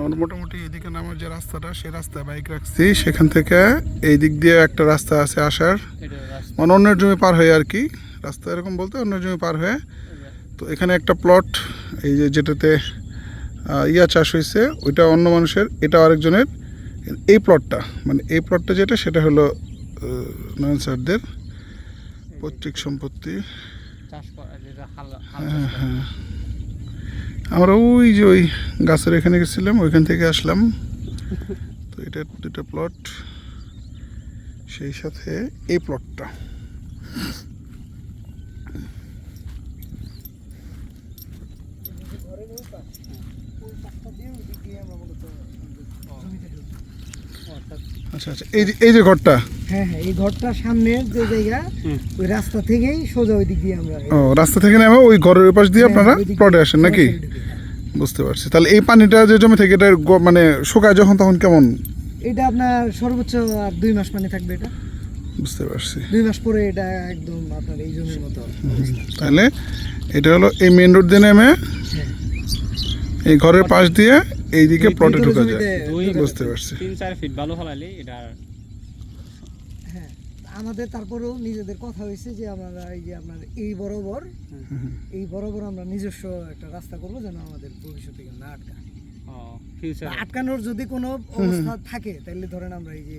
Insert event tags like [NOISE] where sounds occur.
আমরা মোটামুটি এদিকে নামার যে রাস্তাটা সেই রাস্তায় বাইক রাখছি। সেখান থেকে এই দিক দিয়ে একটা রাস্তা আছে আসার। মানে অন্যের জমি পার হয়ে আর কি। রাস্তা এরকম বলতে অন্যের জমি পার হয়ে। তো এখানে একটা প্লট এই যে যেটাতে ইয়া চাষ হয়েছে ওইটা অন্য মানুষের এটা আরেকজনের। এই প্লটটা মানে এই প্লটটা যেটা সেটা হলো নয়ন স্যারদের পৈতৃক সম্পত্তি। হ্যাঁ হ্যাঁ। আমরা ওই যে ওই গাছের এখানে গেছিলাম ওইখান থেকে আসলাম। [LAUGHS] তো এটা দুটা প্লট সেই সাথে এই প্লটটা আচ্ছা আচ্ছা এই যে এই যে ঘরটা। হ্যাঁ হ্যাঁ এই ঘরটার সামনের যে জায়গা ওই রাস্তা থেকেই সোজা ওই দিক দিয়ে আমরা ও রাস্তা থেকে নেমে ওই ঘরের পাশ দিয়ে হ্যাঁ, আপনারা প্লটে আসেন নাকি। বুঝতে পারছি। তাহলে এই পানিটা যে জমি থেকে এটা মানে শুকায় যখন তখন কেমন? এটা আপনার সর্বোচ্চ আর দুই মাস পানি থাকবে এটা। বুঝতে পারছি। দুই মাস পরে এটা একদম আপনার এই জমির মতো। তাহলে এটা হলো এই মেন রোড দিয়ে নেমে। এই ঘরের পাশ দিয়ে এইদিকে প্লটে ঢোকা যায়। বুঝতে পারছি। তিন চার ফিট ভালো ফলাইলে এটা হ্যাঁ। আমাদের তারপরেও নিজেদের কথা হয়েছে যে আমরা এই যে আপনার এই বরাবর এই বরাবর আমরা নিজস্ব একটা রাস্তা করব যেন আমাদের ভবিষ্যতে কেউ না আটকায়। আটকানোর যদি কোনো অবস্থা থাকে তাহলে ধরেন আমরা এই যে